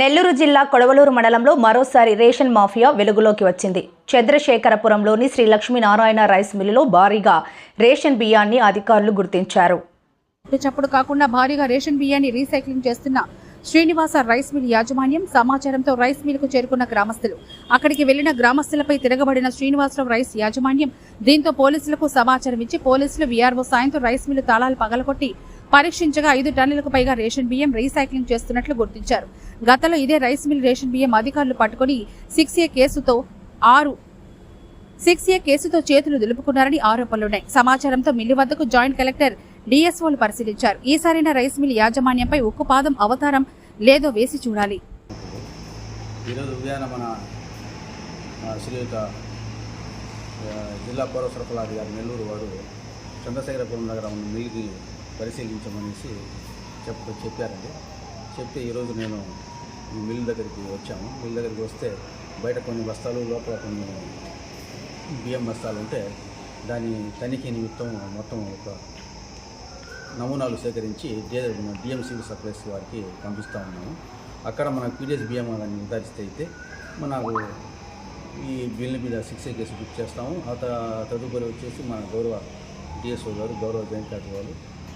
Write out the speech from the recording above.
నెల్లూరు జిల్లా కొడవలూరు మండలంలో మరోసారి రేషన్ మాఫియా వెలుగులోకి వచ్చింది. చంద్రశేఖరపురంలోని శ్రీ లక్ష్మీనారాయణ రైస్ మిల్లులో భారీగా రేషన్ బియ్యాన్ని అధికారులు గుర్తించారు. చప్పుడు కాకుండా భారీగా రేషన్ బియ్యాన్ని రీసైక్లింగ్ చేస్తున్న శ్రీనివాస రైస్ మిల్ యాజమాన్యం సమాచారంతో రైస్ మిల్కు చేరుకున్న గ్రామస్తులు. అక్కడికి వెళ్ళిన గ్రామస్తులపై తిరగబడిన శ్రీనివాసరావు రైస్ యాజమాన్యం దీంతో పోలీసులకు సమాచారం ఇచ్చి పోలీసులు వీఆర్ఓ సాయంతో రైస్ మిల్లు తాళాలు పగలకొట్టి పరీక్షించగా ఐదు టన్నులకు పైగా రేషన్ బియ్యం రీసైక్లింగ్ చేస్తున్నట్లు గుర్తించారు. గతంలో ఇదే రైస్ మిల్ రేషన్ బియ్యం అధికారులు పట్టుకుని సిక్స్ ఏ కేసుతో ఆరు సిక్స్ ఏ కేసుతో చేతులు దులుపుకున్నారని ఆరోపణలున్నాయి సమాచారంతో మిల్లు వద్దకు జాయింట్ కలెక్టర్ డిఎస్ఓలు పరిశీలించారు. ఈసారైన రైస్ మిల్ యాజమాన్యంపై ఉక్కుపాదం అవతారం లేదో వేసి చూడాలి. ఈరోజు ఉదయాన మన శ్రీయుత జిల్లా పౌర సరఫరాధికారి నెల్లూరు వారు చంద్రశేఖరపురం దగ్గర ఉన్న పరిశీలించమనేసి చెప్ చెప్పారండి. చెప్తే ఈరోజు నేను ఈ మిల్ దగ్గరికి వచ్చాము మిల్ దగ్గరికి వస్తే బయట కొన్ని బస్తాలు లోపల కొన్ని బియ్యం బస్తాలు ఉంటే దాని తనిఖీ నిమిత్తం మొత్తం ఒక నమూనాలు సేకరించి డిఎంసీ సప్లైస్ వారికి పంపిస్తూ ఉన్నాము అక్కడ మన పీడిఎస్ బియ్యం అని నిర్ధారిస్తే అయితే మనకు ఈ బిల్లు మీద సిక్స్ కేసు బుక్ చేస్తాము. ఆ తదుపరి వచ్చేసి మన గౌరవ డిఎస్ఓ గారు గౌరవ జాయింట్ వాళ్ళు